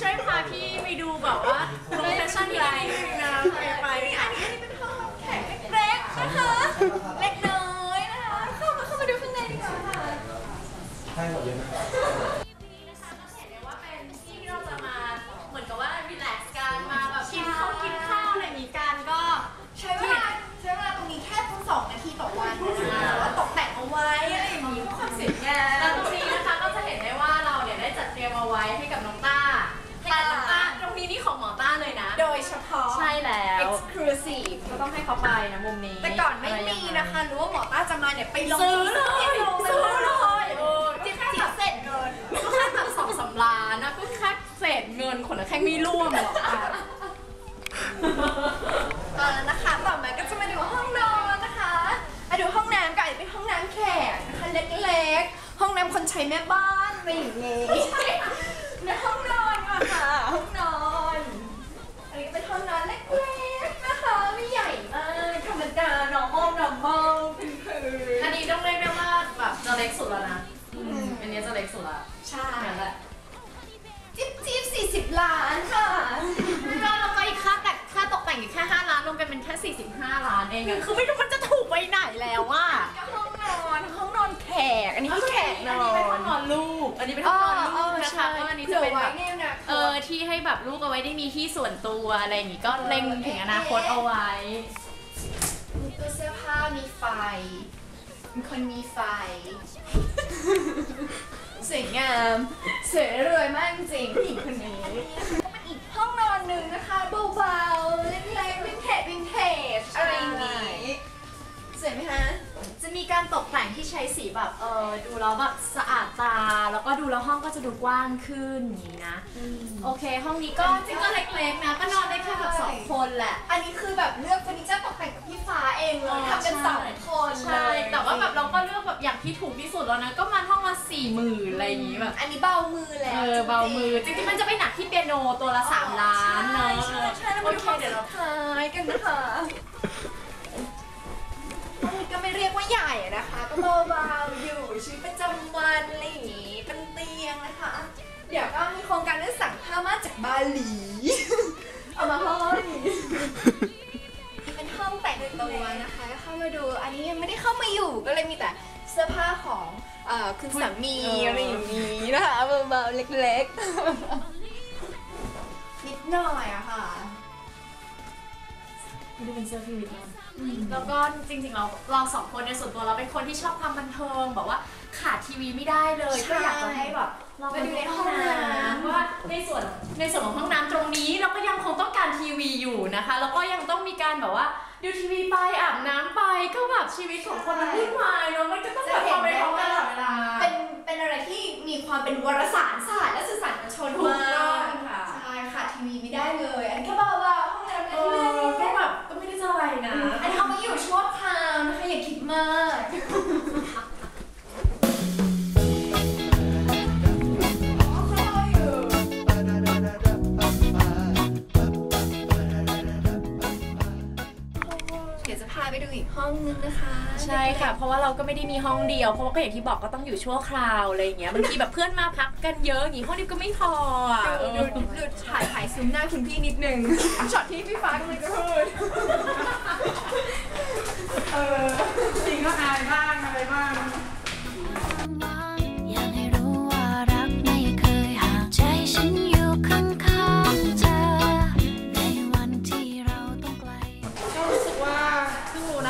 ช่วยพาพี่ไปดูแบบว่าโลเคชั่นไลนนะไปไปอันนี้เป็นห้องแขกเล็กนะคะเล็กน้อยนะคะเข้ามาเข้ามาดูข้างในดีกว่าค่ะให้หมดเยอะที่นะคะก็เห็นเลยว่าเป็นที่ที่เราจะมาเหมือนกับว่ารีแลกซ์กันมาแบบกินข้ากินข้าวอะไรอย่างนี้กันก็ใช้วลาใช้เวลาตรงนี้แค่เพิ่งสองนาทีต่อวันแต่ว่าตกแต่งเอาไว้อะไรอย่างนี้เพื่อความสวยงามแล้วตรงนี้นะคะก็จะเห็นได้ว่าเราเนี่ยได้จัดเตรียมเอาไว้ให้ แล้ว exclusive ก็ต้องให้เขาไปนะมุมนี้แต่ก่อนไม่มีนะคะ รู้ว่าหมอต้าจะมาเนี่ยไปลงซื้อเลยซื้อเลยเออจิ๊บจิ๊บเสร็จเงินก็แค่แบบสองสามล้านนะก็แค่เศษเงินคนละแค่ไม่ร่วมหรอกค่ะเออนะคะต่อมาก็จะมาดูห้องนอนนะคะมาดูห้องน้ำก่อนเป็นห้องน้ำแขกนะคะเล็กๆ ห้องน้ำคนใช้แม่บ้านอะไรอย่างเงี้ย เล็กสุดแล้วนะอืมอันนี้จะเล็กสุดละใช่นั่นแหละจิ๊บจิ๊บสี่สิบล้านค่ะก็เราก็อีกค่าแต่ค่าตกแต่งอีกแค่5ล้านรวมกันเป็นแค่45ล้านเองอะคือไม่รู้มันจะถูกไปไหนแล้วอะห้องนอนห้องนอนแขกอันนี้ให้แขกนอันอนี้เป็นห้นองนอนลูกอันนี้เป็นห้องนอนลูกนะคะก็อันนี้จะเป็นผื่แบไว้บเนี่ยนะเออที่ให้แบบลูกเอาไว้ได้มีที่ส่วนตัวอะไรอย่างงี้ก็เล็งถึงอนาคตเอาไว้มีตู้เสื้อผ้ามีไฟ มีคนมีไฟ สวยงามสวยรวยมากจริงๆผู้หญิงคนนี้ก็เป็นอีกห้องนอนหนึ่งนะคะเบาๆเล็กๆวินเทจวินเทจอะไรอย่างนี้สวยไหมคะ จะมีการตกแต่งที่ใช้สีแบบเออดูแล้วแบบสะอาดตา แล้วก็ดูแล้วห้องก็จะดูกว้างขึ้นอย่างนี้นะ โอเค ห้องนี้ก็จริงก็เล็กๆนะ ก็นอนได้แค่แบบสองคนแหละ ถูกที่สุดแล้วนะก็มาห้องละสี่หมื่นอะไรอย่างงี้แบบ อันนี้เบามือแล้วเออเบามือจริงๆมันจะไปหนักที่เปียโนตัวละสามล้านเนอะใช่ใช่แล้วโอมาดูเคห้องเดี๋ยวสุเราดท้ายกันนะคะห้องนี้ก็ไม่เรียกว่าใหญ่อะนะคะ ก็เบาๆอยู่ชีวิตประจำวันอะไรอย่างงี้เป็นเตียงนะคะ เดี๋ยวก็มีโครงการได้สั่งผ้าม่านจากบาหลี เอามาห้อยนี่เป็นห้องแต่งตัวนะคะก็เข้ามาดู อันนี้ยังไม่ได้เข้ามาอยู่ก็เลยมีแต่ เสื้อผ้าของเอ่อคุณสามีอะไรอย่างนี้นะคะเบาๆเล็กๆ นิดหน่อยอะค่ะไม่ได้เป็นเสื้อพี่วิทย์นะแล้วก็จริงๆเราเราสองคนในยส่วนตัวเราเป็นคนที่ชอบความบันเทิงแบบว่าขาดทีวีไม่ได้เลยใช่ก็อยากจะให้แบบเราไปดูในห้องน้ำว่า ในส่วนในส่วนของห้องน้ำตรงนี้เราก็ยังคงต้องการทีวีอยู่นะคะ แล้วก็ยังต้องมีการแบบว่าดูทีวีไปอาบน้ำไปก็แบบชีวิตของคนมันวุ่นวายเนาะมันก็ต้องแบบทำอะไรทำตลอดเวลา เป็นเป็นอะไรที่มีความเป็นวารสารศาสตร์และสื่อสารมวลชนถูกมาต้องกค่ะใช่ค่ะทีวีไม่ได้เลย อันนี้ก็เบาๆห้องน้ำเอเล็อกก็ๆแบบก็ไม่ได้จะอะไรนะอันนี้เอามาอยู่ชั่วคราวนะคะอย่าคิดมาก อีกห้องนึงนะคะใช่ค่ะ เพราะว่าเราก็ไม่ได้มีห้องเดียว เพราะว่าก็อย่างที่บอกก็ต้องอยู่ชั่วคราวอะไรอย่างเงี้ยบางทีแบบเพื่อนมาพักกันเยอะอย่างงี้ห้องนี้ก็ไม่พออะดูดูดูถ่ายถ่ายซูมหน้าคุณพี่นิดนึงช็อตที่พี่ฟ้ากำลังจะ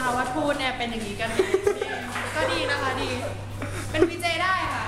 คะว่าทูตเนี่ยเป็นอย่างนี้กัน ก็ดีนะคะดี เป็นพีเจได้ค่ะ